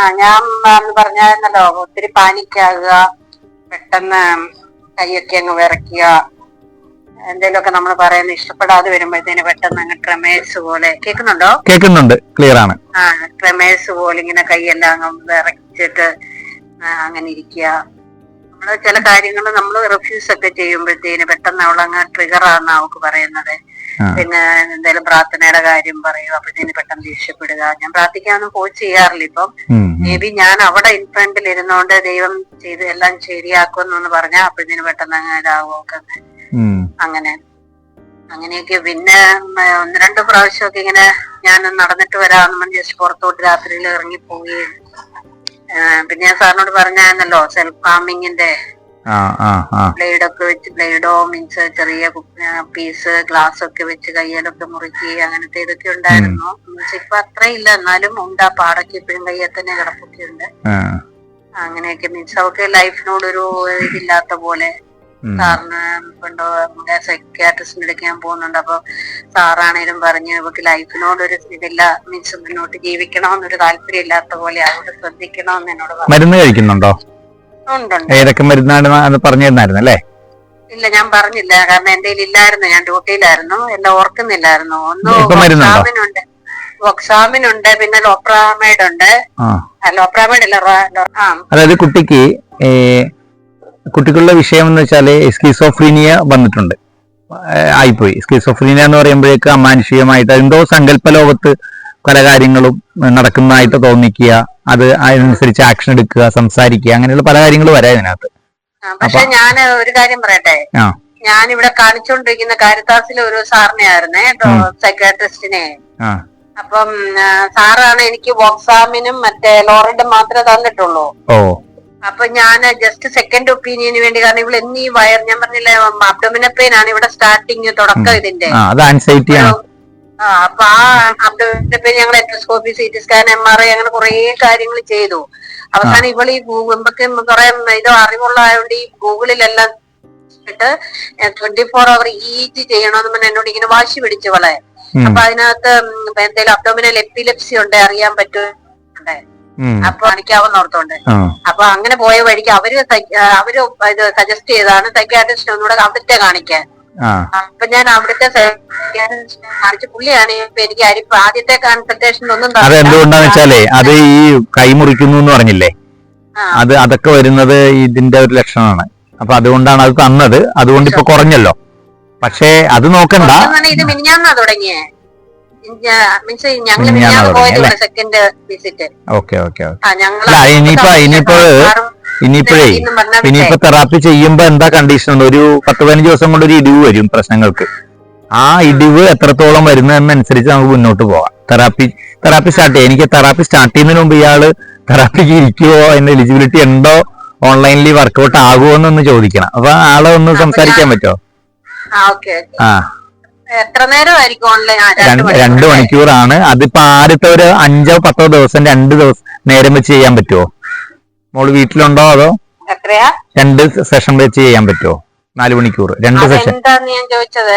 ആ ഞാൻ പറഞ്ഞായിരുന്നല്ലോ ഒത്തിരി പാനിക്കാകുക പെട്ടെന്ന് കൈയൊക്കെ അങ്ങ് വിറയ്ക്കുക. എന്തെങ്കിലുമൊക്കെ നമ്മൾ പറയുന്ന ഇഷ്ടപ്പെടാതെ വരുമ്പോഴത്തേന് പെട്ടെന്ന് അങ്ങ് ട്രമേഴ്സ് പോലെ. കേൾക്കുന്നുണ്ടോ? കേൾക്കുന്നുണ്ട്. ക്ലിയർ ആണ്. ആ ട്രമേഴ്സ് പോലെ ഇങ്ങനെ കൈയെല്ലാം അങ്ങ് വിറച്ചിട്ട് അങ്ങനെ ഇരിക്കുക. നമ്മൾ ചില കാര്യങ്ങൾ നമ്മൾ റിഫ്യൂസ് ഒക്കെ ചെയ്യുമ്പോഴത്തേന് പെട്ടെന്ന് അവളങ്ങ് ട്രിഗർ ആണെന്ന് അവൾക്ക് പറയുന്നത്. പിന്നെ എന്തെങ്കിലും പ്രാർത്ഥനയുടെ കാര്യം പറയും അപ്പോഴത്തേന് പെട്ടെന്ന് ദേഷ്യപ്പെടുക. ഞാൻ പ്രാർത്ഥിക്കാനൊന്നും പോയി ചെയ്യാറില്ല ഇപ്പം. മേ ബി ഞാൻ അവിടെ ഇൻഫ്രണ്ടിൽ ഇരുന്നോണ്ട് ദൈവം ചെയ്ത് എല്ലാം ശരിയാക്കുമെന്നൊന്ന് പറഞ്ഞാൽ അപ്പോഴത്തേന് പെട്ടെന്ന് അങ്ങനെ ഉം, അങ്ങനെ. അങ്ങനെയൊക്കെ പിന്നെ ഒന്ന് രണ്ട് പ്രാവശ്യമൊക്കെ ഇങ്ങനെ ഞാൻ നടന്നിട്ട് വരാമെന്ന് പറഞ്ഞ് ജസ്റ്റ് പുറത്തോട്ട് രാത്രിയിൽ ഇറങ്ങി പോവുകയും പിന്നെ ഞാൻ സാറിനോട് പറഞ്ഞായിരുന്നല്ലോ സെൽഫ് ഫാമിങ്ങിന്റെ ബ്ലേഡ് ഒക്കെ വെച്ച് ബ്ലേഡോ മീൻസ് ചെറിയ പീസ് ഗ്ലാസ് ഒക്കെ വെച്ച് കയ്യിലൊക്കെ മുറുക്കി അങ്ങനത്തെ ഇതൊക്കെ ഉണ്ടായിരുന്നു. മീൻസ് ഇപ്പൊ അത്രയില്ല എന്നാലും ഉണ്ട്. ആ പാടൊക്കെ ഇപ്പോഴും കയ്യിൽ തന്നെ കിടപ്പൊക്കെ ഉണ്ട് അങ്ങനെയൊക്കെ മീൻസ് അവർക്ക് ലൈഫിനോടൊരു ഇതില്ലാത്ത പോലെ സാറിന് കൊണ്ടോ സൈക്യാട്രിസ്റ്റിന്റെ അടുത്ത് ഞാൻ പോകുന്നുണ്ട്. അപ്പൊ സാറാണേലും പറഞ്ഞു ഇവക്ക് ലൈഫിനോടൊരു ഇതില്ല. മീൻസ് മുന്നോട്ട് ജീവിക്കണമെന്നൊരു താല്പര്യം ഇല്ലാത്ത പോലെ അവരോട് ശ്രദ്ധിക്കണമെന്ന് എന്നോട് പറഞ്ഞു. മരുന്ന് കഴിക്കുന്നുണ്ടോ? ഏതൊക്കെ മരുന്നാണ് പറഞ്ഞിരുന്നായിരുന്നു പറഞ്ഞു തന്നായിരുന്നു അല്ലേ? ഇല്ല ഞാൻ പറഞ്ഞില്ല. കാരണം എന്റെ ഇല്ലായിരുന്നു. ഞാൻ ഡ്യൂട്ടിയിലായിരുന്നു. എല്ലാം ഓർക്കുന്നില്ലായിരുന്നു. ഒന്ന് ഒക്സാമിനുണ്ട് പിന്നെ ലോപ്രാമൈഡ് ഉണ്ട് ലോപ്രാമൈഡ് അതായത് കുട്ടിക്ക് ഏ, കുട്ടികളുടെ വിഷയം എന്ന് വെച്ചാൽ സ്കിസോഫ്രീനിയ വന്നിട്ടുണ്ട്. ആയിപ്പോയി. സ്കിസോഫ്രീനിയ എന്ന് പറയുമ്പോഴേക്ക് അമാനുഷികമായിട്ട് എന്തോ സങ്കല്പ ലോകത്ത് പല കാര്യങ്ങളും നടക്കുന്നതായിട്ട് തോന്നിക്കുക അത് അതിനനുസരിച്ച് ആക്ഷൻ എടുക്കുക സംസാരിക്കുക അങ്ങനെയുള്ള പല കാര്യങ്ങളും വരാം ഇതിനകത്ത്. പക്ഷെ ഞാൻ ഒരു കാര്യം പറയട്ടെ? ഞാൻ ഇവിടെ കാണിച്ചുകൊണ്ടിരിക്കുന്ന കാരിത്താസിലെ ഒരു സാറിനെ ആയിരുന്നേ സൈക്കാട്രിസ്റ്റിനെ അപ്പം സാറാണ് എനിക്ക് വോക്സാമിനും മറ്റേ ലോറിഡും മാത്രമേ തന്നിട്ടുള്ളൂ. ഓ. അപ്പൊ ഞാൻ ജസ്റ്റ് സെക്കൻഡ് ഒപ്പീനിയന് വേണ്ടി കാരണം ഇവിടെ എന്നീ വയർ ഞാൻ പറഞ്ഞില്ലേ അബ്ഡോമിന പെയിൻ ആണ് ഇവിടെ സ്റ്റാർട്ടിങ് തുടക്കം ഇതിന്റെ. ആ അപ്പൊ ആ അബ്ഡോമിന പെയിൻ ഞങ്ങൾ endoscopy C T scan M R I അങ്ങനെ കുറെ കാര്യങ്ങൾ ചെയ്തു. അവസാനം ഇവൾ ഈ ഗൂഗിൾക്ക് കുറെ ഇത് അറിവുള്ളതായോണ്ട് ഈ ഗൂഗിളിലെല്ലാം ഇട്ട് ട്വന്റി ഫോർ അവർ ഈജി ചെയ്യണമെന്ന് പറഞ്ഞ് എന്നോട് ഇങ്ങനെ വാശി പിടിച്ചു വളെ അപ്പൊ അതിനകത്ത് എന്തെങ്കിലും അബ്ഡോമിനൽ എപ്പിലെപ്സി ഉണ്ട് അറിയാൻ പറ്റും അപ്പൊ കാണിക്കാവുന്ന ഓർത്തോണ്ട് അപ്പൊ അങ്ങനെ പോയ വഴിക്ക് അവർ അവർ ഇത് സജസ്റ്റ് ചെയ്താണ് സൈക്കാട്രിസ്റ്റ് ഒന്നുകൂടെ അവിടുത്തെ കാണിക്കാൻ. അപ്പൊ ഞാൻ അവിടുത്തെ കാണിച്ചു പുള്ളിയാണ്. ഇപ്പൊ എനിക്ക് അരിപ്പ് ആദ്യത്തെ കൺസൾട്ടേഷൻ ഒന്നും അത് തന്നില്ല. എന്തുകൊണ്ടാന്ന് വെച്ചാലേ അത് ഈ കൈ മുറിക്കുന്നു എന്ന് പറഞ്ഞില്ലേ. അത് അതൊക്കെ വരുന്നത് ഇതിന്റെ ഒരു ലക്ഷണമാണ്. അപ്പൊ അതുകൊണ്ടാണ് അത് തന്നത്. അതുകൊണ്ട് ഇപ്പൊ കുറഞ്ഞല്ലോ. പക്ഷേ അത് നോക്കണ്ട. ഇത് മിനിഞ്ഞാന്നാ തുടങ്ങിയേ. മീൻസ് ഞങ്ങൾ മിനിഞ്ഞാന്നാ മിനിഞ്ഞാന്ന് തുടങ്ങിയേ, പോയത് സെക്കൻഡ് വിസിറ്റ് ഓക്കെ ഓക്കെ ഇനിയിപ്പോ- ഇനിയിപ്പോ ഇനിയിപ്പോഴേ ഇനിയിപ്പോ തെറാപ്പി ചെയ്യുമ്പോ എന്താ കണ്ടീഷൻ ഉണ്ട് ഒരു പത്ത് പതിനഞ്ച് ദിവസം കൊണ്ട് ഒരു ഇടിവ് വരും പ്രശ്നങ്ങൾക്ക്. ആ ഇടിവ് എത്രത്തോളം വരുന്നതെന്നനുസരിച്ച് നമുക്ക് മുന്നോട്ട് പോവാം തെറാപ്പി തെറാപ്പി സ്റ്റാർട്ട് ചെയ്യാം. എനിക്ക് തെറാപ്പി സ്റ്റാർട്ട് ചെയ്യുന്നതിന് മുമ്പ് ഇയാൾ തെറാപ്പിക്ക് ഇരിക്കുവോ? അതിന്റെ എലിജിബിലിറ്റി ഉണ്ടോ? ഓൺലൈനിൽ വർക്കൗട്ട് ആകുമോ എന്നൊന്ന് ചോദിക്കണം. അപ്പൊ ആളെ ഒന്ന് സംസാരിക്കാൻ പറ്റുമോ ആ രണ്ട് മണിക്കൂറാണ്. അതിപ്പോ ആദ്യത്തെ ഒരു അഞ്ചോ പത്തോ ദിവസം രണ്ട് ദിവസം നേരം വെച്ച് ചെയ്യാൻ പറ്റുമോ മോൾ വീട്ടിലുണ്ടോ അതോ എത്രയാ? രണ്ട് സെഷൻ വെച്ച് ചെയ്യാൻ പറ്റുമോ നാല് മണിക്കൂർ രണ്ട് സെഷൻ അതെന്താന്ന് ഞാൻ ചോദിച്ചത്?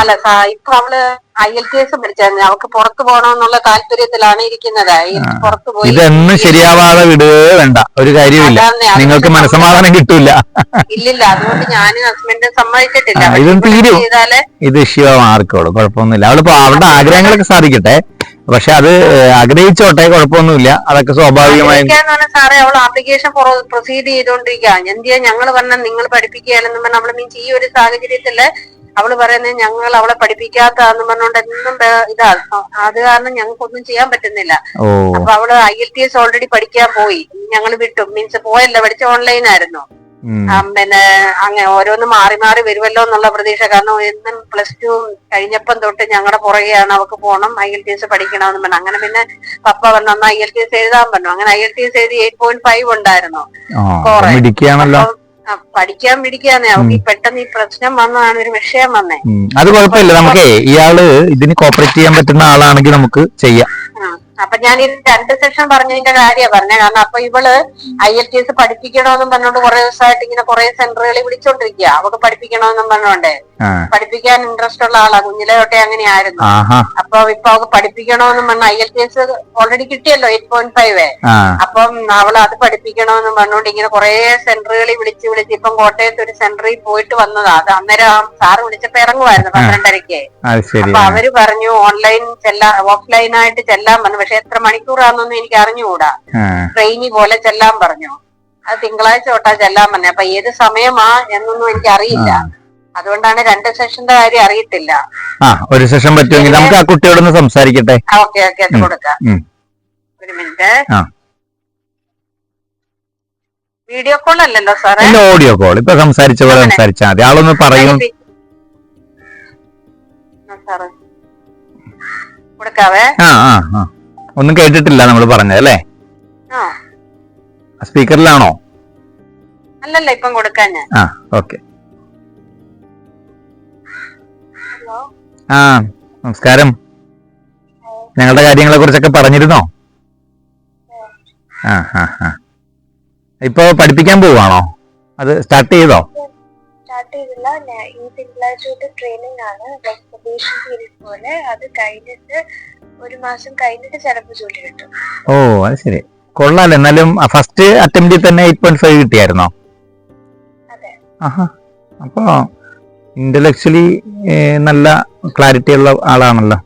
അല്ല ഇപ്പൊ അവൾ ഐ എൽ ടി എസ് പഠിച്ചായിരുന്നു. അവൾക്ക് പുറത്തു പോകണമെന്നുള്ള താല്പര്യത്തിലാണ് ഇരിക്കുന്നത്. പുറത്തു പോയി ഇതൊന്നും ശരിയാവാതെ വിടുകയോ വേണ്ട. ഒരു കാര്യമില്ല നിങ്ങൾക്ക് മനസ്സമാധാനം കിട്ടൂല. ഇല്ലില്ല അതുകൊണ്ട് ഞാനും ഹസ്ബൻഡും സമ്മതിച്ചിട്ടില്ല. ഇതും തീരും. ഇത് ഇഷ്യൂ മാർക്കോളൂ കുഴപ്പമൊന്നുമില്ല. അവളിപ്പോ അവളുടെ ആഗ്രഹങ്ങളൊക്കെ സാധിക്കട്ടെ. പക്ഷെ അത് ആഗ്രഹിച്ചോട്ടെ കുഴപ്പമൊന്നുമില്ല. അതൊക്കെ സ്വാഭാവികമായും. സാറേ അവൾ ആപ്ലിക്കേഷൻ പ്രൊസീഡ് ചെയ്തോണ്ടിരിക്കുക എന്തിയാ ഞങ്ങൾ പറഞ്ഞ നിങ്ങൾ പഠിപ്പിക്കുകയല്ലെന്ന് പറഞ്ഞാൽ അവൾ മീൻസ് ഈ ഒരു സാഹചര്യത്തിൽ അവൾ പറയുന്നത് ഞങ്ങൾ അവളെ പഠിപ്പിക്കാത്തന്ന് പറഞ്ഞുകൊണ്ട് എന്നും ഇതാ. അത് കാരണം ഞങ്ങൾക്കൊന്നും ചെയ്യാൻ പറ്റുന്നില്ല. അപ്പൊ അവൾ I L T S already പഠിക്കാൻ പോയി. ഞങ്ങൾ വിട്ടു. മീൻസ് പോയല്ല പഠിച്ച ഓൺലൈൻ ആയിരുന്നു. പിന്നെ അങ്ങനെ ഓരോന്ന് മാറി മാറി വരുമല്ലോ എന്നുള്ള പ്രതീക്ഷ. കാരണം എന്നും പ്ലസ് ടു കഴിഞ്ഞപ്പം തൊട്ട് ഞങ്ങളുടെ പുറകെയാണ് അവക്ക് പോകണം ഐ എൽ ടി എസ് പഠിക്കണമെന്ന് പറഞ്ഞു. അങ്ങനെ പിന്നെ പപ്പ പറഞ്ഞു അന്ന് ഐ എൽ ടി എസ് എഴുതാൻ പറഞ്ഞു. അങ്ങനെ ഐ എൽ ടി എസ് എഴുതി എയ്റ്റ് പോയിന്റ് ഫൈവ് ഉണ്ടായിരുന്നു. പഠിക്കാൻ പിടിക്കാന്നേ അവർക്ക് ഈ പെട്ടെന്ന് ഈ പ്രശ്നം വന്നതാണ് ഒരു വിഷയം വന്നേ. അത് കുഴപ്പമില്ല. നമുക്ക് ഇയാൾ ഇതിന് കോപ്പറേറ്റ് ചെയ്യാൻ പറ്റുന്ന ആളാണെങ്കിൽ നമുക്ക് ചെയ്യാം. അപ്പൊ ഞാൻ ഈ രണ്ട് സെക്ഷൻ പറഞ്ഞതിന്റെ കാര്യമാണ് പറഞ്ഞത് കാരണം അപ്പൊ ഇവൾ ഐ എൽ ടി എസ് പഠിപ്പിക്കണമെന്നും പറഞ്ഞോണ്ട് കുറെ ദിവസമായിട്ട് ഇങ്ങനെ കുറെ സെന്ററുകളിൽ വിളിച്ചോണ്ടിരിക്കുക അവക്ക് പഠിപ്പിക്കണമെന്നും പറഞ്ഞോണ്ട്. പഠിപ്പിക്കാൻ ഇൻട്രസ്റ്റ് ഉള്ള ആളാ. കുഞ്ഞിലെ തൊട്ടേ അങ്ങനെയായിരുന്നു. അപ്പൊ ഇപ്പൊ അവക്ക് പഠിപ്പിക്കണമെന്നും പറഞ്ഞ I L T S already കിട്ടിയല്ലോ എയ്റ്റ് പോയിന്റ് ഫൈവ് അപ്പം അവൾ അത് പഠിപ്പിക്കണമെന്നും പറഞ്ഞോണ്ട് ഇങ്ങനെ കുറെ സെന്ററുകളിൽ വിളിച്ച് വിളിച്ച് ഇപ്പം കോട്ടയത്ത് ഒരു സെന്ററിൽ പോയിട്ട് വന്നതാ. അത് അന്നേരം സാറ് വിളിച്ചപ്പോ ഇറങ്ങുമായിരുന്നു പന്ത്രണ്ടരക്ക് അപ്പൊ അവർ പറഞ്ഞു ഓൺലൈൻ ചെല്ലാ ഓഫ്ലൈൻ ആയിട്ട് ചെല്ലാൻ പറഞ്ഞു. പക്ഷെ എത്ര മണിക്കൂറാണെന്നൊന്നും എനിക്ക് അറിഞ്ഞുകൂടാ. ട്രെയിനി പോലെ ചെല്ലാൻ പറഞ്ഞു. അത് തിങ്കളാഴ്ച തൊട്ടാ ചെല്ലാൻ പറഞ്ഞു. അപ്പൊ ഏത് സമയമാ എന്നൊന്നും എനിക്ക് അറിയില്ല. അതുകൊണ്ടാണ് രണ്ട് സെഷന്റെ കാര്യം അറിയത്തില്ല. ആ ഒരു സെഷൻ പറ്റുമെങ്കിൽ നമുക്ക് ആ കുട്ടിയോടൊന്ന് സംസാരിക്കട്ടെ. ഓക്കെ ഓക്കെ അത് കൊടുക്കാം. ഒരു മിനിറ്റ്. വീഡിയോ കോൾ അല്ലല്ലോ സാറേ? Audio call. ഇപ്പൊ സംസാരിച്ച പോലെ. സംസാരിച്ചാൽ മതി. ആളൊന്ന് പറയും. കൊടുക്കാവേ? ആ ആ ആ. ഒന്നും കേട്ടിട്ടില്ല നമ്മൾ പറഞ്ഞത് അല്ലേ? സ്പീക്കറിലാണോ? അല്ലല്ല ഇപ്പം കൊടുക്കാൻ ഞാൻ. ആ ഓക്കെ. ആ നമസ്കാരം. ഞങ്ങളുടെ കാര്യങ്ങളെ കുറിച്ചൊക്കെ പറഞ്ഞിരുന്നോ? ആ ആ ആ. ഇപ്പൊ പഠിപ്പിക്കാൻ പോവാണോ? അത് സ്റ്റാർട്ട് ചെയ്തോ? സ്റ്റാർട്ട് ചെയ്തില്ല ഈ തിങ്കളാഴ്ച തൊട്ട് ട്രെയിനിങ് ആണ് ലൈക് പ്രൊബേഷൻ പീരീഡ് പോലെ അത് കഴിഞ്ഞിട്ട് ഒരു മാസം കഴിഞ്ഞിട്ട് ചിലപ്പോൾ ജോലി കിട്ടും. ഓ അത് ശരി. കൊള്ളാലോ. എന്നാലും ഫസ്റ്റ് അറ്റംപ്റ്റിൽ തന്നെ എയ്റ്റ് പോയിന്റ് ഫൈവ് കിട്ടിയായിരുന്നോ? അപ്പോ ഇന്റലക്ച്വലി നല്ല ക്ലാരിറ്റി ഉള്ള ആളാണല്ലോ.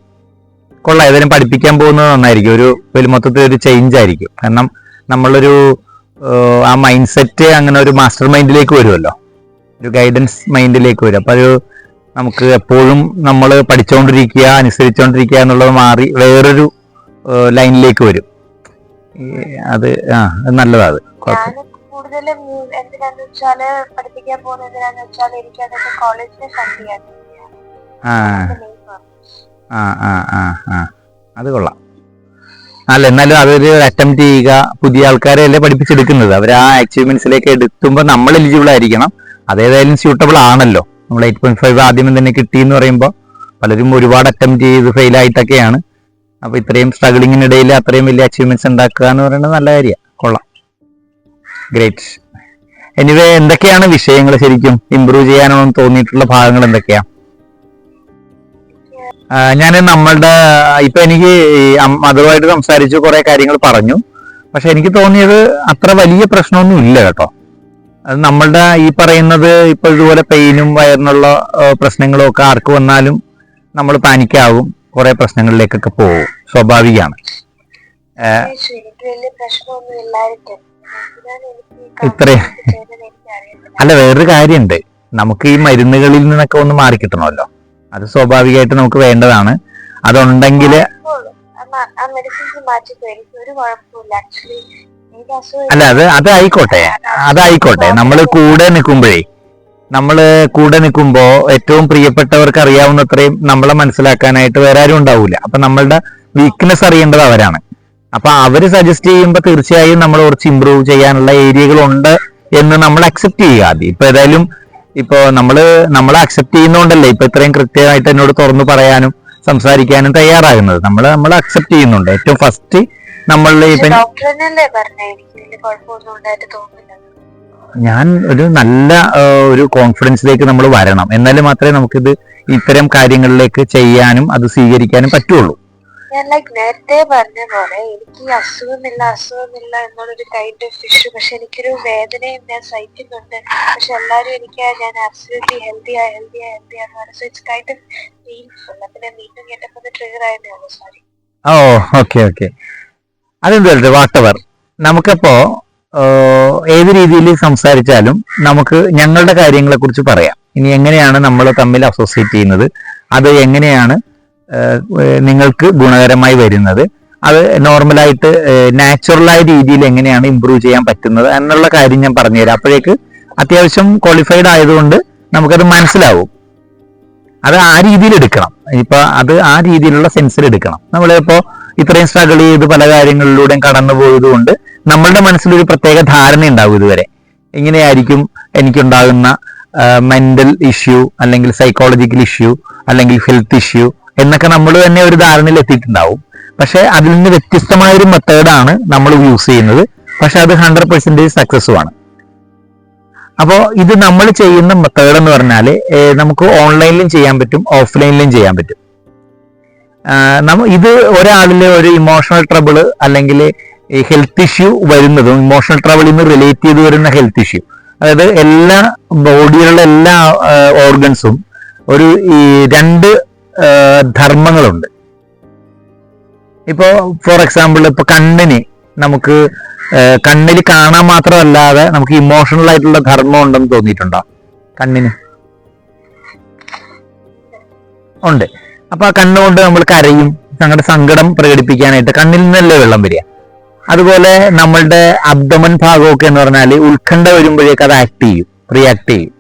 കൊള്ളാം. ഏതായാലും പഠിപ്പിക്കാൻ പോകുന്നത് നന്നായിരിക്കും. ഒരു വലിയ മൊത്തത്തിൽ ഒരു ചേഞ്ച് ആയിരിക്കും. കാരണം നമ്മളൊരു ആ മൈൻഡ് സെറ്റ് അങ്ങനെ ഒരു മാസ്റ്റർ മൈൻഡിലേക്ക് വരുമല്ലോ. ഒരു ഗൈഡൻസ് മൈൻഡിലേക്ക് വരും. അപ്പൊ ഒരു നമുക്ക് എപ്പോഴും നമ്മൾ പഠിച്ചുകൊണ്ടിരിക്കുക അനുസരിച്ചുകൊണ്ടിരിക്കുക എന്നുള്ളത് മാറി വേറൊരു ലൈനിലേക്ക് വരും. അത് ആ അത് നല്ലതാ അത് കൂടുതലും എന്തിനാന്ന് വെച്ചാൽ പഠിപ്പിക്കാൻ പോകുന്നത് വെച്ചാൽ എനിക്ക് അതൊക്കെ കോളേജിനെ അത് കൊള്ളാം. അല്ല എന്നാലും അതൊരു അറ്റംപ്റ്റ് ചെയ്യുക. പുതിയ ആൾക്കാരെ അല്ലേ പഠിപ്പിച്ചെടുക്കുന്നത്. അവർ ആ അച്ചീവ്മെന്റ്സിലേക്ക് എടുത്തുമ്പോൾ നമ്മൾ എലിജിബിൾ ആയിരിക്കണം. അതേതായാലും സ്യൂട്ടബിൾ ആണല്ലോ. നമ്മൾ എയ്റ്റ് പോയിന്റ് ഫൈവ് ആദ്യം തന്നെ കിട്ടി എന്ന് പറയുമ്പോൾ പലരും ഒരുപാട് അറ്റംപ്റ്റ് ചെയ്ത് ഫെയിൽ ആയിട്ടൊക്കെയാണ്. അപ്പൊ ഇത്രയും സ്ട്രഗിളിങ്ങിനിടയിൽ അത്രയും വലിയ അച്ചീവ്മെന്റ്സ് ഉണ്ടാക്കുക എന്ന് പറയുന്നത് നല്ല കാര്യമാണ് കൊള്ളാം. ഗ്രേറ്റ് എനിവേ എന്തൊക്കെയാണ് വിഷയങ്ങൾ ശരിക്കും? ഇമ്പ്രൂവ് ചെയ്യാനാണെന്ന് തോന്നിയിട്ടുള്ള ഭാഗങ്ങൾ എന്തൊക്കെയാ? ഞാൻ നമ്മളുടെ ഇപ്പൊ എനിക്ക് അതുമായിട്ട് സംസാരിച്ചു കുറെ കാര്യങ്ങൾ പറഞ്ഞു. പക്ഷെ എനിക്ക് തോന്നിയത് അത്ര വലിയ പ്രശ്നമൊന്നും ഇല്ല കേട്ടോ. അത് നമ്മളുടെ ഈ പറയുന്നത് ഇപ്പൊ ഇതുപോലെ പെയിനും വയറിനുള്ള പ്രശ്നങ്ങളും ഒക്കെ ആർക്ക് വന്നാലും നമ്മൾ പാനിക്കാവും കുറെ പ്രശ്നങ്ങളിലേക്കൊക്കെ പോകും സ്വാഭാവികമാണ് ഇത്ര അല്ല വേറൊരു കാര്യമുണ്ട് നമുക്ക് ഈ മരുന്നുകളിൽ നിന്നൊക്കെ ഒന്ന് മാറി കിട്ടണമല്ലോ അത് സ്വാഭാവികമായിട്ട് നമുക്ക് വേണ്ടതാണ് അതുണ്ടെങ്കിൽ ആ മ- ആ മെഡിസിൻസ് മാറ്റിക്കോ ഒരു അല്ല അത് അതായിക്കോട്ടെ. അതായിക്കോട്ടെ. നമ്മൾ കൂടെ നിൽക്കുമ്പോഴേ നമ്മൾ കൂടെ നിൽക്കുമ്പോ ഏറ്റവും പ്രിയപ്പെട്ടവർക്ക് അറിയാവുന്നത്രയും നമ്മളെ മനസ്സിലാക്കാനായിട്ട് വേറെ ആരും ഉണ്ടാവില്ല അപ്പൊ നമ്മളുടെ വീക്ക്നെസ് അറിയേണ്ടത് അവരാണ്. അപ്പൊ അവർ സജസ്റ്റ് ചെയ്യുമ്പോൾ തീർച്ചയായും നമ്മൾ കുറച്ച് ഇമ്പ്രൂവ് ചെയ്യാനുള്ള ഏരിയകൾ ഉണ്ട് എന്ന് നമ്മൾ അക്സെപ്റ്റ് ചെയ്യുക. ആദ്യം ഇപ്പൊ ഏതായാലും ഇപ്പൊ നമ്മൾ നമ്മളെ അക്സെപ്റ്റ് ചെയ്യുന്നോണ്ടല്ലേ ഇപ്പൊ ഇത്രയും കൃത്യമായിട്ട് എന്നോട് തുറന്നു പറയാനും സംസാരിക്കാനും തയ്യാറാകുന്നത്. നമ്മൾ നമ്മൾ അക്സെപ്റ്റ് ചെയ്യുന്നുണ്ട്. ഏറ്റവും ഫസ്റ്റ് നമ്മളിൽ ഇപ്പൊ ഡോക്ടറിനല്ലേ പറഞ്ഞ? എനിക്ക് കുഴപ്പമൊന്നും ഉണ്ടായിട്ട് തോന്നുന്നില്ല. ഞാൻ ഒരു നല്ല ആ, ഒരു കോൺഫിഡൻസിലേക്ക് നമ്മൾ വരണം. എന്നാലും മാത്രമേ നമുക്കിത് ഇത്തരം കാര്യങ്ങളിലേക്ക് ചെയ്യാനും അത് സ്വീകരിക്കാനും പറ്റുള്ളൂ. ഞാൻ ലൈക്ക് നേരത്തെ പറഞ്ഞ പോലെ എനിക്ക് അസുഖമില്ല അസുഖമില്ല എന്നുള്ളൊരു കൈൻഡ് ഓഫ് ഇഷ്യൂ പക്ഷെ എനിക്കൊരു വേദനയും ഞാൻ സഹിക്കുന്നുണ്ട്. പക്ഷെ എല്ലാരും എനിക്ക് ഞാൻ ആബ്സല്യൂട്ട്ലി ഹെൽത്തിയാ ഹെൽത്തിയാ ഹെൽത്തിയാ എന്ന് പറഞ്ഞു so it's kind of painful അപ്പൊ ഞാൻ വീണ്ടും കേട്ടപ്പോൾ ട്രിഗർ ആയതേ ഉള്ളൂ. Sorry oh okay okay. അതെന്താ വാട്ടവർ. നമുക്കപ്പോ ഏത് രീതിയിൽ സംസാരിച്ചാലും നമുക്ക് ഞങ്ങളുടെ കാര്യങ്ങളെ കുറിച്ച് പറയാം. ഇനി എങ്ങനെയാണ് നമ്മൾ തമ്മിൽ അസോസിയേറ്റ് ചെയ്യുന്നത്? അത് എങ്ങനെയാണ് നിങ്ങൾക്ക് ഗുണകരമായി വരുന്നത്? അത് നോർമലായിട്ട് നാച്ചുറലായ രീതിയിൽ എങ്ങനെയാണ് ഇമ്പ്രൂവ് ചെയ്യാൻ പറ്റുന്നത് എന്നുള്ള കാര്യം ഞാൻ പറഞ്ഞുതരാം. അപ്പോഴേക്ക് അത്യാവശ്യം ക്വാളിഫൈഡ് ആയതുകൊണ്ട് നമുക്കത് മനസ്സിലാവും. അത് ആ രീതിയിൽ എടുക്കണം. ഇപ്പൊ അത് ആ രീതിയിലുള്ള സെൻസിൽ എടുക്കണം. നമ്മളിപ്പോ ഇത്രയും സ്ട്രഗിൾ ചെയ്ത് പല കാര്യങ്ങളിലൂടെയും കടന്നു പോയതുകൊണ്ട് നമ്മളുടെ മനസ്സിലൊരു പ്രത്യേക ധാരണ ഉണ്ടാവും ഇതുവരെ. ഇങ്ങനെയായിരിക്കും എനിക്കുണ്ടാകുന്ന മെന്റൽ ഇഷ്യൂ അല്ലെങ്കിൽ സൈക്കോളജിക്കൽ ഇഷ്യൂ അല്ലെങ്കിൽ ഹെൽത്ത് ഇഷ്യൂ എന്നൊക്കെ നമ്മൾ തന്നെ ഒരു ധാരണയിൽ എത്തിയിട്ടുണ്ടാവും. പക്ഷെ അതിൽ നിന്ന് വ്യത്യസ്തമായ ഒരു മെത്തേഡാണ് നമ്മൾ യൂസ് ചെയ്യുന്നത്. പക്ഷെ അത് ഹൺഡ്രഡ് പെർസെന്റേജ് സക്സസ്സും ആണ്. അപ്പോൾ ഇത് നമ്മൾ ചെയ്യുന്ന മെത്തേഡ് എന്ന് പറഞ്ഞാൽ നമുക്ക് ഓൺലൈനിലും ചെയ്യാൻ പറ്റും ഓഫ്ലൈനിലും ചെയ്യാൻ പറ്റും. ഇത് ഒരാളിലെ ഒരു ഇമോഷണൽ ട്രബിൾ അല്ലെങ്കിൽ ഹെൽത്ത് ഇഷ്യൂ വരുന്നതും ഇമോഷണൽ ട്രബിളിൽ നിന്ന് റിലേറ്റ് ചെയ്ത് വരുന്ന ഹെൽത്ത് ഇഷ്യൂ അതായത് എല്ലാ ബോഡിയിലുള്ള എല്ലാ ഓർഗൻസും ഒരു ഈ രണ്ട് ധർമ്മങ്ങളുണ്ട്. ഇപ്പോ ഫോർ എക്സാമ്പിൾ ഇപ്പൊ കണ്ണിന് നമുക്ക് കണ്ണിൽ കാണാൻ മാത്രമല്ലാതെ നമുക്ക് ഇമോഷണൽ ആയിട്ടുള്ള ധർമ്മം ഉണ്ടെന്ന് തോന്നിയിട്ടുണ്ടോ? കണ്ണിന്? ഉണ്ട്. അപ്പൊ ആ കണ്ണുകൊണ്ട് നമ്മൾ കരയും ഞങ്ങളുടെ സങ്കടം പ്രകടിപ്പിക്കാനായിട്ട് കണ്ണിൽ നിന്നല്ലേ വെള്ളം വരിക. അതുപോലെ നമ്മളുടെ അബ്ദമൻ ഭാഗമൊക്കെ എന്ന് പറഞ്ഞാൽ ഉത്കണ്ഠ വരുമ്പോഴേക്ക് അത് ആക്ട് ചെയ്യും റിയാക്ട് ചെയ്യും.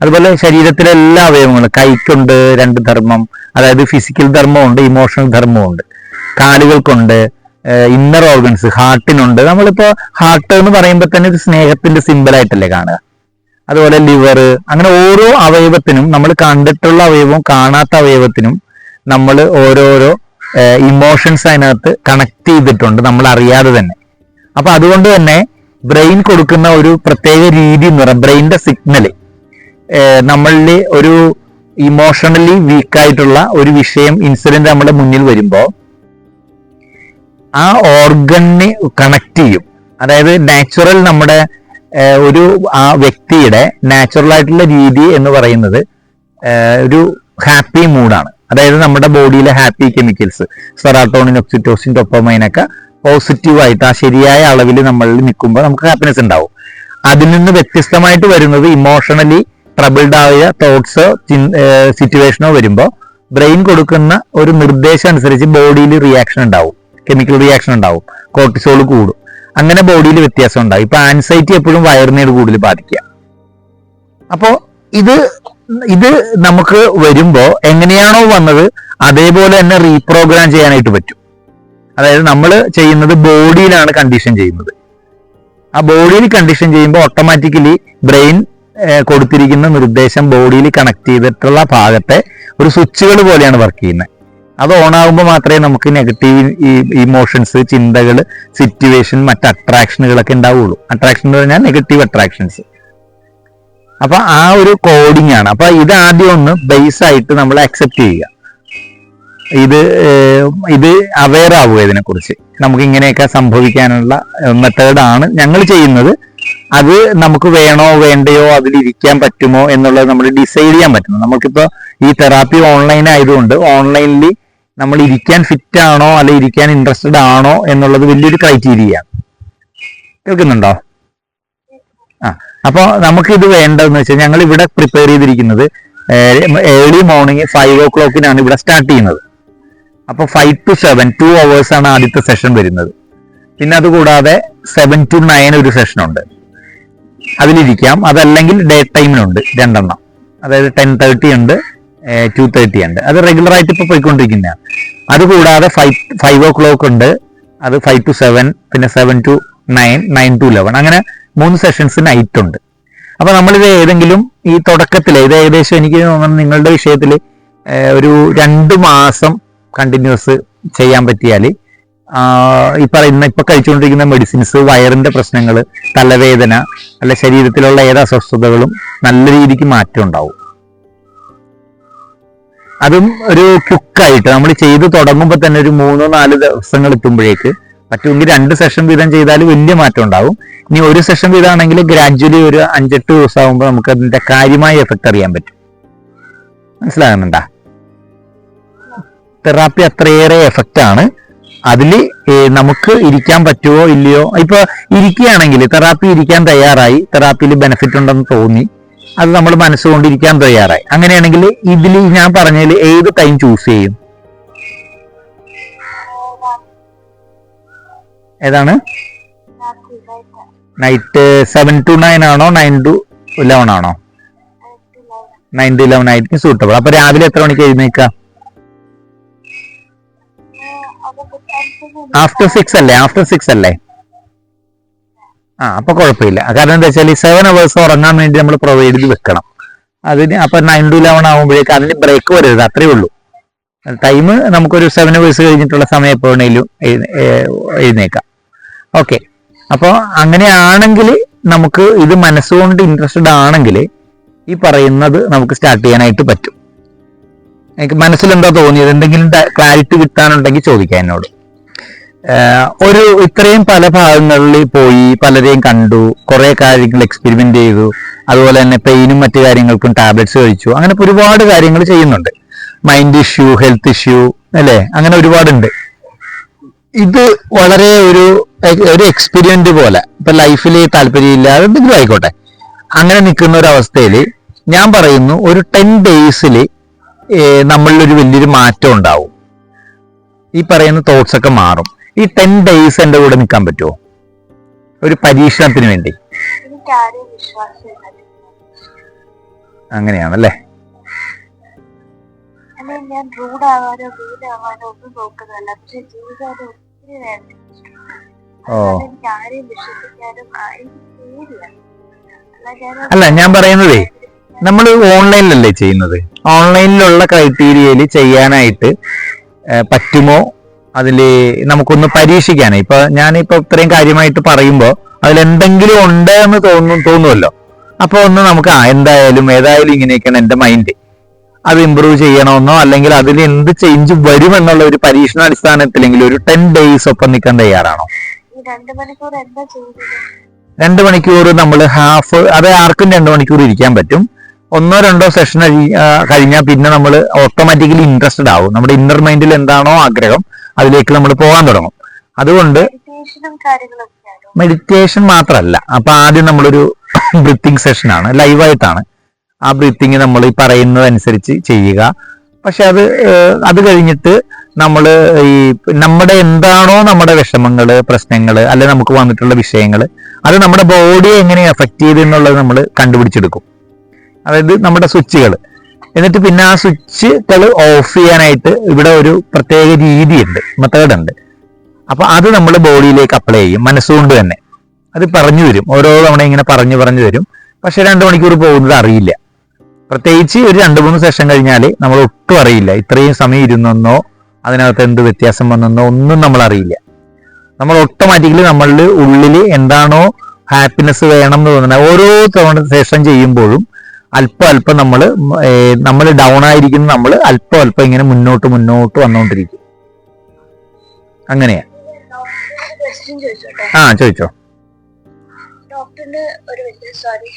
അതുപോലെ ശരീരത്തിലെ എല്ലാ അവയവങ്ങളും കൈക്കുണ്ട് രണ്ട് ധർമ്മം അതായത് ഫിസിക്കൽ ധർമ്മമുണ്ട് ഇമോഷണൽ ധർമ്മമുണ്ട്. കാലുകൾക്കുണ്ട് ഇന്നർ ഓർഗൻസ് ഹാർട്ടിനുണ്ട് നമ്മളിപ്പോ ഹാർട്ട് എന്ന് പറയുമ്പോൾ തന്നെ ഒരു സ്നേഹത്തിന്റെ സിമ്പിളായിട്ടല്ലേ കാണുക. അതുപോലെ ലിവർ അങ്ങനെ ഓരോ അവയവത്തിനും നമ്മൾ കണ്ടിട്ടുള്ള അവയവവും കാണാത്ത അവയവത്തിനും നമ്മൾ ഓരോരോ ഇമോഷൻസ് അതിനകത്ത് കണക്ട് ചെയ്തിട്ടുണ്ട് നമ്മൾ അറിയാതെ തന്നെ. അപ്പൊ അതുകൊണ്ട് തന്നെ ബ്രെയിൻ കൊടുക്കുന്ന ഒരു പ്രത്യേക രീതി എന്ന് പറയാം ബ്രെയിനിന്റെ സിഗ്നൽ നമ്മളിൽ ഒരു ഇമോഷണലി വീക്കായിട്ടുള്ള ഒരു വിഷയം ഇൻസിഡന്റ് നമ്മുടെ മുന്നിൽ വരുമ്പോൾ ആ ഓർഗണിനെ കണക്ട് ചെയ്യും. അതായത് നാച്ചുറൽ നമ്മുടെ ഒരു ആ വ്യക്തിയുടെ നാച്ചുറൽ ആയിട്ടുള്ള രീതി എന്ന് പറയുന്നത് ഒരു ഹാപ്പി മൂഡാണ് അതായത് നമ്മുടെ ബോഡിയിലെ ഹാപ്പി കെമിക്കൽസ് സെറാട്ടോണിൻ ഒക്സിറ്റോസിൻ ടൊപ്പമൈനൊക്കെ പോസിറ്റീവ് ആയിട്ട് ആ ശരിയായ അളവിൽ നമ്മളിൽ നിൽക്കുമ്പോൾ നമുക്ക് ഹാപ്പിനെസ് ഉണ്ടാവും. അതിൽ നിന്ന് വ്യത്യസ്തമായിട്ട് വരുന്നത് ഇമോഷണലി ട്രബിൾഡ് ആയ തോട്ട്സോ സിറ്റുവേഷനോ വരുമ്പോൾ ബ്രെയിൻ കൊടുക്കുന്ന ഒരു നിർദ്ദേശം അനുസരിച്ച് ബോഡിയിൽ റിയാക്ഷൻ ഉണ്ടാവും. കെമിക്കൽ റിയാക്ഷൻ ഉണ്ടാവും. കോർട്ടിസോൾ കൂടും. അങ്ങനെ ബോഡിയിൽ വ്യത്യാസം ഉണ്ടാവും. ഇപ്പൊ ആൻസൈറ്റി എപ്പോഴും വയറിനെയാണ് കൂടുതൽ ബാധിക്കുക. അപ്പോ ഇത് ഇത് നമുക്ക് വരുമ്പോ എങ്ങനെയാണോ വന്നത് അതേപോലെ തന്നെ റീപ്രോഗ്രാം ചെയ്യാനായിട്ട് പറ്റും. അതായത് നമ്മൾ ചെയ്യുന്നത് ബോഡിയിലാണ് കണ്ടീഷൻ ചെയ്യുന്നത്. ആ ബോഡിയിൽ കണ്ടീഷൻ ചെയ്യുമ്പോൾ ഓട്ടോമാറ്റിക്കലി ബ്രെയിൻ കൊടുത്തിരിക്കുന്ന നിർദ്ദേശം ബോഡിയിൽ കണക്ട് ചെയ്തിട്ടുള്ള ഭാഗത്തെ ഒരു സ്വിച്ചുകൾ പോലെയാണ് വർക്ക് ചെയ്യുന്നത്. അത് ഓൺ ആകുമ്പോൾ മാത്രമേ നമുക്ക് നെഗറ്റീവ് ഇമോഷൻസ് ചിന്തകൾ സിറ്റുവേഷൻ മറ്റ് അട്രാക്ഷനുകളൊക്കെ ഉണ്ടാവുള്ളൂ. അട്രാക്ഷൻ എന്ന് പറഞ്ഞാൽ നെഗറ്റീവ് അട്രാക്ഷൻസ് അപ്പൊ ആ ഒരു കോഡിംഗ് ആണ്. അപ്പൊ ഇത് ആദ്യം ഒന്ന് ബേസ് ആയിട്ട് നമ്മൾ അക്സെപ്റ്റ് ചെയ്യുക. ഇത് ഇത് അവെയർ ആവുക ഇതിനെക്കുറിച്ച്. നമുക്ക് ഇങ്ങനെയൊക്കെ സംഭവിക്കാനുള്ള മെത്തേഡാണ് ഞങ്ങൾ ചെയ്യുന്നത്. അത് നമുക്ക് വേണോ വേണ്ടയോ അതിലിരിക്കാൻ പറ്റുമോ എന്നുള്ളത് നമ്മൾ ഡിസൈഡ് ചെയ്യാൻ പറ്റുന്നു. നമുക്കിപ്പോ ഈ തെറാപ്പി ഓൺലൈൻ ആയതുകൊണ്ട് ഓൺലൈനിൽ നമ്മൾ ഇരിക്കാൻ ഫിറ്റ് ആണോ അല്ലെ ഇരിക്കാൻ ഇൻട്രസ്റ്റഡ് ആണോ എന്നുള്ളത് വലിയൊരു ക്രൈറ്റീരിയ കേൾക്കുന്നുണ്ടോ? ആ അപ്പൊ നമുക്ക് ഇത് വേണ്ടതെന്ന് വെച്ചാൽ ഞങ്ങൾ ഇവിടെ പ്രിപ്പയർ ചെയ്തിരിക്കുന്നത് ഏർലി മോർണിംഗ് ഫൈവ് ഓ ക്ലോക്കിനാണ് ഇവിടെ സ്റ്റാർട്ട് ചെയ്യുന്നത്. അപ്പൊ five to seven two hours ആണ് ആദ്യത്തെ സെഷൻ വരുന്നത്. പിന്നെ അതുകൂടാതെ സെവൻ ടു നയൻ ഒരു സെഷൻ ഉണ്ട്. അതിലിരിക്കാം. അതല്ലെങ്കിൽ ഡേ ടൈമിനുണ്ട് രണ്ടെണ്ണം. അതായത് ടെൻ തേർട്ടി ഉണ്ട്. ടു തേർട്ടി ഉണ്ട്. അത് റെഗുലർ ആയിട്ട് ഇപ്പൊ പോയിക്കൊണ്ടിരിക്കുന്നതാണ് അതുകൂടാതെ ഫൈവ് ഫൈവ് ഓ ക്ലോക്ക് ഉണ്ട്. അത് ഫൈവ് ടു സെവൻ പിന്നെ seven to nine nine to eleven അങ്ങനെ മൂന്ന് സെഷൻസ് നൈറ്റ് ഉണ്ട്. അപ്പോൾ നമ്മളിത് ഏതെങ്കിലും ഈ തുടക്കത്തിൽ ഇത് ഏകദേശം എനിക്ക് തോന്നുന്നു നിങ്ങളുടെ വിഷയത്തിൽ ഒരു രണ്ട് മാസം കണ്ടിന്യൂസ് ചെയ്യാൻ പറ്റിയാൽ ഈ പറയുന്ന ഇപ്പൊ കഴിച്ചുകൊണ്ടിരിക്കുന്ന മെഡിസിൻസ് വയറിന്റെ പ്രശ്നങ്ങൾ തലവേദന അല്ല ശരീരത്തിലുള്ള ഏത് അസ്വസ്ഥതകളും നല്ല രീതിക്ക് മാറ്റം ഉണ്ടാവും. അതും ഒരു ക്യുക്കായിട്ട് നമ്മൾ ചെയ്ത് തുടങ്ങുമ്പോൾ തന്നെ ഒരു മൂന്നോ നാല് ദിവസങ്ങൾ എത്തുമ്പോഴേക്ക് പറ്റുമെങ്കിൽ രണ്ട് സെഷൻ വീതം ചെയ്താൽ വലിയ മാറ്റം ഉണ്ടാവും. ഇനി ഒരു സെഷൻ വീതമാണെങ്കിൽ ഗ്രാജുവലി ഒരു അഞ്ചെട്ട് ദിവസം ആകുമ്പോൾ നമുക്ക് അതിന്റെ കാര്യമായ എഫക്ട് അറിയാൻ പറ്റും. മനസ്സിലാകുന്നുണ്ടാ? തെറാപ്പി അത്രയേറെ എഫക്റ്റ് ആണ്. അതിൽ നമുക്ക് ഇരിക്കാൻ പറ്റുമോ ഇല്ലയോ? ഇപ്പൊ ഇരിക്കുകയാണെങ്കിൽ തെറാപ്പി ഇരിക്കാൻ തയ്യാറായി. തെറാപ്പിയിൽ ബെനിഫിറ്റ് ഉണ്ടെന്ന് തോന്നി. അത് നമ്മൾ മനസ്സുകൊണ്ടിരിക്കാൻ തയ്യാറായി. അങ്ങനെയാണെങ്കിൽ ഇതിൽ ഞാൻ പറഞ്ഞതിൽ ഏത് ടൈം ചൂസ് ചെയ്യും? ഏതാണ്? നൈറ്റ് സെവൻ ടു നയൻ ആണോ? നയൻ ടു ഇലവൻ ആണോ? നയൻ ടു ഇലവൻ ആയിരിക്കും സൂട്ടബിൾ അപ്പൊ രാവിലെ എത്ര മണിക്ക് എഴുന്നേക്കാം ആഫ്റ്റർ സിക്സ് അല്ലേ? ആഫ്റ്റർ സിക്സ് അല്ലേ? ആ അപ്പൊ കുഴപ്പമില്ല. കാരണം എന്താ വെച്ചാൽ ഈ സെവൻ അവേഴ്സ് ഉറങ്ങാൻ വേണ്ടി നമ്മൾ പ്രൊവൈഡ് ചെയ്ത് വെക്കണം. അതിന് അപ്പൊ നയൻ ടു ഇലവൻ ആകുമ്പോഴേക്ക് അതിന് ബ്രേക്ക് വരരുത് അത്രേ ഉള്ളൂ. ടൈം നമുക്കൊരു സെവൻ അവേഴ്സ് കഴിഞ്ഞിട്ടുള്ള സമയം എപ്പോ വേണേലും എഴുന്നേക്കാം. ഓക്കെ അപ്പോൾ അങ്ങനെയാണെങ്കിൽ നമുക്ക് ഇത് മനസ്സുകൊണ്ട് ഇൻട്രസ്റ്റഡ് ആണെങ്കിൽ ഈ പറയുന്നത് നമുക്ക് സ്റ്റാർട്ട് ചെയ്യാനായിട്ട് പറ്റും. എനിക്ക് മനസ്സിൽ എന്താ തോന്നിയത്? എന്തെങ്കിലും ക്ലാരിറ്റി കിട്ടാനുണ്ടെങ്കിൽ ചോദിക്കാം എന്നോട്. ഒരു ഇത്രയും പല ഭാഗങ്ങളിൽ പോയി പലരെയും കണ്ടു കുറെ കാര്യങ്ങൾ എക്സ്പെരിമെന്റ് ചെയ്തു അതുപോലെ തന്നെ പെയിനും മറ്റു കാര്യങ്ങൾക്കും ടാബ്ലറ്റ്സ് കഴിച്ചു. അങ്ങനെ ഒരുപാട് കാര്യങ്ങൾ ചെയ്യുന്നുണ്ട്. മൈൻഡ് ഇഷ്യൂ ഹെൽത്ത് ഇഷ്യൂ അല്ലേ? അങ്ങനെ ഒരുപാടുണ്ട്. ഇത് വളരെ ഒരു ഒരു എക്സ്പീരിയൻസ് പോലെ. ഇപ്പൊ ലൈഫിൽ താല്പര്യമില്ലാതെ എന്തെങ്കിലും ആയിക്കോട്ടെ. അങ്ങനെ നിൽക്കുന്ന ഒരു അവസ്ഥയിൽ ഞാൻ പറയുന്നു ഒരു ടെൻ ഡേയ്സിൽ നമ്മളിലൊരു വലിയൊരു മാറ്റം ഉണ്ടാവും. ഈ പറയുന്ന തോട്ട്സ് ഒക്കെ മാറും. ഈ ടെൻ ഡേയ്സ് എന്റെ കൂടെ നിൽക്കാൻ പറ്റുമോ? ഒരു പരീക്ഷണത്തിന് വേണ്ടി. അങ്ങനെയാണല്ലേ? ഞാൻ അല്ല ഞാൻ പറയുന്നതേ നമ്മൾ ഓൺലൈനിലല്ലേ ചെയ്യുന്നത്? ഓൺലൈനിലുള്ള ക്രൈറ്റീരിയയിൽ ചെയ്യാനായിട്ട് പറ്റുമോ? അതിൽ നമുക്കൊന്ന് പരീക്ഷിക്കാനേ. ഇപ്പൊ ഞാനിപ്പോ ഇത്രയും കാര്യമായിട്ട് പറയുമ്പോൾ അതിലെന്തെങ്കിലും ഉണ്ട് എന്ന് തോന്നും തോന്നുമല്ലോ അപ്പൊ ഒന്ന് നമുക്ക് ആ എന്തായാലും ഏതായാലും ഇങ്ങനെയൊക്കെയാണ് എന്റെ മൈൻഡ് അത് ഇമ്പ്രൂവ് ചെയ്യണമെന്നോ അല്ലെങ്കിൽ അതിൽ എന്ത് ചേഞ്ച് വരുമെന്നുള്ള ഒരു പരീക്ഷണാടിസ്ഥാനത്തിലെങ്കിലും ഒരു ടെൻ ഡേയ്സ് ഒപ്പം നിൽക്കാൻ തയ്യാറാണോ? രണ്ട് മണിക്കൂർ നമ്മൾ ഹാഫ് അത് ആർക്കും രണ്ട് മണിക്കൂർ ഇരിക്കാൻ പറ്റും. ഒന്നോ രണ്ടോ സെഷൻ കഴിഞ്ഞാൽ പിന്നെ നമ്മൾ ഓട്ടോമാറ്റിക്കലി ഇൻട്രസ്റ്റഡ് ആവും. നമ്മുടെ ഇന്നർ മൈൻഡിൽ എന്താണോ ആഗ്രഹം അതിലേക്ക് നമ്മൾ പോകാൻ തുടങ്ങും. അതുകൊണ്ട് മെഡിറ്റേഷൻ മാത്രമല്ല അപ്പൊ ആദ്യം നമ്മളൊരു ബ്രീത്തിങ് സെഷനാണ് ലൈവായിട്ടാണ് ആ ബ്രീത്തിങ് നമ്മൾ ഈ പറയുന്നതനുസരിച്ച് ചെയ്യുക. പക്ഷെ അത് അത് കഴിഞ്ഞിട്ട് നമ്മൾ ഈ നമ്മുടെ എന്താണോ നമ്മുടെ വിഷമങ്ങൾ പ്രശ്നങ്ങൾ അല്ലെ നമുക്ക് വന്നിട്ടുള്ള വിഷയങ്ങൾ അത് നമ്മുടെ ബോഡിയെ എങ്ങനെ എഫക്ട് ചെയ്തു എന്നുള്ളത് നമ്മൾ കണ്ടുപിടിച്ചെടുക്കും. അതായത് നമ്മുടെ സ്വിച്ചുകൾ എന്നിട്ട് പിന്നെ ആ സ്വിച്ച് സ്വിച്ചുകൾ ഓഫ് ചെയ്യാനായിട്ട് ഇവിടെ ഒരു പ്രത്യേക രീതിയുണ്ട് മെത്തേഡ് ഉണ്ട്. അപ്പൊ അത് നമ്മൾ ബോഡിയിലേക്ക് അപ്ലൈ ചെയ്യും മനസ്സുകൊണ്ട് തന്നെ. അത് പറഞ്ഞു വരും ഓരോ തവണ ഇങ്ങനെ പറഞ്ഞു പറഞ്ഞു തരും. പക്ഷെ രണ്ട് മണിക്കൂർ പോകുന്നത് അറിയില്ല. പ്രത്യേകിച്ച് ഒരു രണ്ട് മൂന്ന് സെഷൻ കഴിഞ്ഞാൽ നമ്മൾ ഒട്ടും അറിയില്ല. ഇത്രയും സമയം ഇരുന്നെന്നോ അതിനകത്ത് എന്ത് വ്യത്യാസം വന്നെന്നോ ഒന്നും നമ്മൾ അറിയില്ല. നമ്മൾ ഓട്ടോമാറ്റിക്കലി നമ്മളുടെ ഉള്ളിൽ എന്താണോ ഹാപ്പിനെസ് വേണം എന്ന് തോന്നുന്നത് ഓരോ തവണ സെഷൻ ചെയ്യുമ്പോഴും അല്പം അല്പം നമ്മൾ നമ്മൾ ഡൗൺ ആയിരിക്കുന്ന നമ്മൾ അല്പം അല്പം ഇങ്ങനെ മുന്നോട്ട് മുന്നോട്ട് വന്നുകൊണ്ടിരിക്കും അങ്ങനെയാ. ആ ചോദിച്ചോ. ഡോക്ടറിന്റെ ഒരു വലിയ സോറി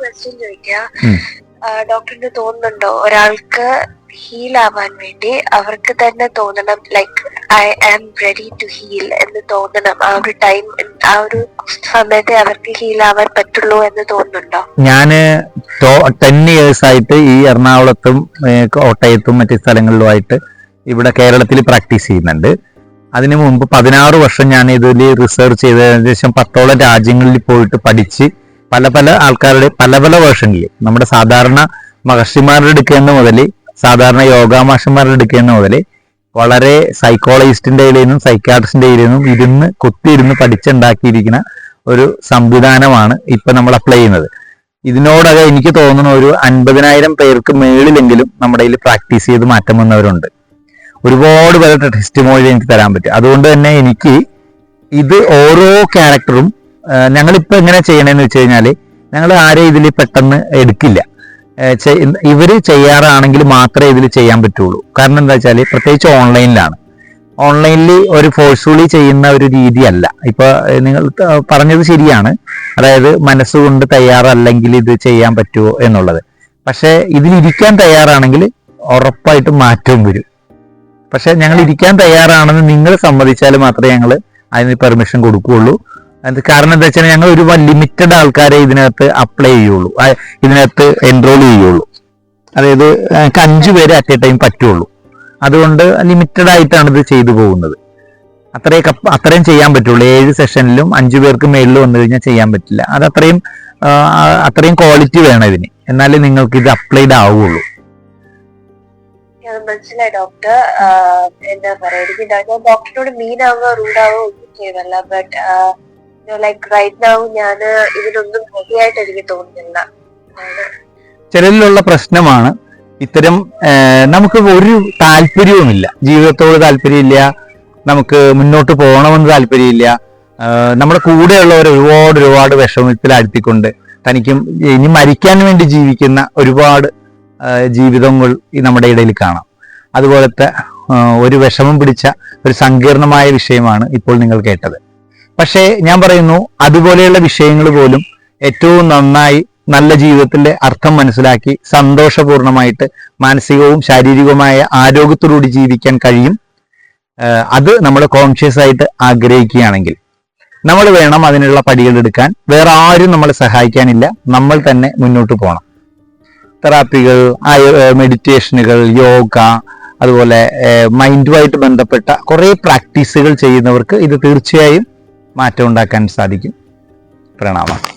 ക്വസ്റ്റ്യൻ ചോദിക്കാം. ഡോക്ടറിന്റെ ഡോക്ടറിന് തോന്നുന്നുണ്ടോ? ഒരാൾക്ക് ഹീൽ ആവാൻ വേണ്ടി അവർക്ക് തന്നെ തോന്നണം like I am ready to heal എന്ന് തോന്നണം. ആ ഒരു ടൈം ആ ഒരു സമയത്തെ അവർക്ക് ഹീൽ ആവാൻ പറ്റുള്ളൂ എന്ന് തോന്നുന്നുണ്ടോ? ഞാൻ ടെൻ ഇയേഴ്സ് ആയിട്ട് ഈ എറണാകുളത്തും കോട്ടയത്തും മറ്റു സ്ഥലങ്ങളിലുമായിട്ട് ഇവിടെ കേരളത്തിൽ പ്രാക്ടീസ് ചെയ്യുന്നുണ്ട്. അതിനു മുമ്പ് പതിനാറ് വർഷം ഞാൻ ഇതിൽ റിസർച്ച് ചെയ്ത് ഏകദേശം പത്തോളം രാജ്യങ്ങളിൽ പോയിട്ട് പഠിച്ച് പല പല ആൾക്കാരുടെ പല പല വേർഷനിൽ നമ്മുടെ സാധാരണ മഹർഷിമാരുടെ എടുക്കുന്ന മുതൽ സാധാരണ യോഗാ മാഷന്മാർ എടുക്കുന്ന മുതൽ വളരെ സൈക്കോളജിസ്റ്റിന്റെ കയ്യിൽ നിന്നും സൈക്കാട്രിസ്റ്റിന്റെ കയ്യിൽ നിന്നും ഇരുന്ന് കുത്തിയിരുന്ന് പഠിച്ചുണ്ടാക്കിയിരിക്കുന്ന ഒരു സംവിധാനമാണ് ഇപ്പൊ നമ്മൾ അപ്ലൈ ചെയ്യുന്നത്. ഇതിനോടകം എനിക്ക് തോന്നുന്ന ഒരു അൻപതിനായിരം പേർക്ക് മേളിലെങ്കിലും നമ്മുടെ കയ്യിൽ പ്രാക്ടീസ് ചെയ്ത് മാറ്റം വന്നവരുണ്ട്. ഒരുപാട് പേരുടെ ടെസ്റ്റിമോഴി എനിക്ക് തരാൻ പറ്റും. അതുകൊണ്ട് തന്നെ എനിക്ക് ഇത് ഓരോ ക്യാരക്ടറും ഞങ്ങളിപ്പോ എങ്ങനെ ചെയ്യണമെന്ന് വെച്ച് കഴിഞ്ഞാൽ ഞങ്ങൾ ആരെയും ഇതിൽ പെട്ടെന്ന് എടുക്കില്ല. ഇവർ ചെയ്യാറാണെങ്കിൽ മാത്രമേ ഇതിൽ ചെയ്യാൻ പറ്റുള്ളൂ. കാരണം എന്താ വെച്ചാൽ പ്രത്യേകിച്ച് ഓൺലൈനിലാണ്. ഓൺലൈനിൽ ഒരു ഫോഴ്സ്ഫുള്ളി ചെയ്യുന്ന ഒരു രീതിയല്ല. ഇപ്പൊ നിങ്ങൾ പറഞ്ഞത് ശരിയാണ്. അതായത് മനസ്സുകൊണ്ട് തയ്യാറല്ലെങ്കിൽ ഇത് ചെയ്യാൻ പറ്റുമോ എന്നുള്ളത്. പക്ഷെ ഇതിലിരിക്കാൻ തയ്യാറാണെങ്കിൽ ഉറപ്പായിട്ടും മാറ്റവും വരും. പക്ഷെ ഞങ്ങൾ ഇരിക്കാൻ തയ്യാറാണെന്ന് നിങ്ങൾ സമ്മതിച്ചാൽ മാത്രമേ ഞങ്ങൾ അതിന് പെർമിഷൻ കൊടുക്കുകയുള്ളൂ. അത് കാരണം എന്താ വെച്ചാൽ ഞങ്ങൾ ഒരു ലിമിറ്റഡ് ആൾക്കാരെ ഇതിനകത്ത് അപ്ലൈ ചെയ്യുള്ളൂ. ഇതിനകത്ത് എൻറോൾ ചെയ്യുള്ളൂ. അതായത് ഞങ്ങൾക്ക് അഞ്ചു പേര് അറ്റ് എ ടൈം പറ്റുള്ളൂ. അതുകൊണ്ട് ലിമിറ്റഡ് ആയിട്ടാണ് ഇത് ചെയ്തു പോകുന്നത്. അത്രയും അത്രയും ചെയ്യാൻ പറ്റുള്ളൂ. ഏഴ് സെഷനിലും അഞ്ചു പേർക്ക് മേളിൽ വന്നു കഴിഞ്ഞാൽ ചെയ്യാൻ പറ്റില്ല. അത് അത്രയും അത്രയും ക്വാളിറ്റി വേണം ഇതിന്. എന്നാലേ നിങ്ങൾക്ക് ഇത് അപ്ലൈഡ് ആവുള്ളൂ. മനസ്സിലായി ഡോക്ടർ എന്താ പറയാ ഡോക്ടറിനോട് മീനാവോ റൂഡാവോ ഒന്നും ചെയ്തല്ല. ബട്ട് ലൈക്ക് റൈറ്റ് നൗ ഞാൻ ഇതിനൊന്നും റെഡിയായിട്ട് എനിക്ക് തോന്നുന്നില്ല. ചിലരിലുള്ള പ്രശ്നമാണ്. ഇത്തരം നമുക്ക് ഒരു താല്പര്യവുമില്ല. ജീവിതത്തോട് താല്പര്യമില്ല. നമുക്ക് മുന്നോട്ട് പോകണമെന്ന് താല്പര്യമില്ല. നമ്മുടെ കൂടെയുള്ളവർ ഒരുപാട് ഒരുപാട് വിഷമത്തിലാഴ്ത്തിക്കൊണ്ട് തനിക്കും ഇനി മരിക്കാൻ വേണ്ടി ജീവിക്കുന്ന ഒരുപാട് ജീവിതങ്ങൾ ഈ നമ്മുടെ ഇടയിൽ കാണാം. അതുപോലത്തെ ഒരു വിഷമം പിടിച്ച ഒരു സങ്കീർണമായ വിഷയമാണ് ഇപ്പോൾ നിങ്ങൾ കേട്ടത്. പക്ഷേ ഞാൻ പറയുന്നു അതുപോലെയുള്ള വിഷയങ്ങൾ പോലും ഏറ്റവും നന്നായി നല്ല ജീവിതത്തിന്റെ അർത്ഥം മനസ്സിലാക്കി സന്തോഷപൂർണമായിട്ട് മാനസികവും ശാരീരികവുമായ ആരോഗ്യത്തോടുകൂടി ജീവിക്കാൻ കഴിയും. അത് നമ്മൾ കോൺഷ്യസ് ആയിട്ട് ആഗ്രഹിക്കുകയാണെങ്കിൽ നമ്മൾ വേണം അതിനുള്ള പടികൾ എടുക്കാൻ. വേറെ ആരും നമ്മളെ സഹായിക്കാനില്ല. നമ്മൾ തന്നെ മുന്നോട്ട് പോകണം. തെറാപ്പികൾ മെഡിറ്റേഷനുകൾ യോഗ അതുപോലെ മൈൻഡുമായിട്ട് ബന്ധപ്പെട്ട കുറേ പ്രാക്ടീസുകൾ ചെയ്യുന്നവർക്ക് ഇത് തീർച്ചയായും മാറ്റം ഉണ്ടാക്കാൻ സാധിക്കും. പ്രണാമം.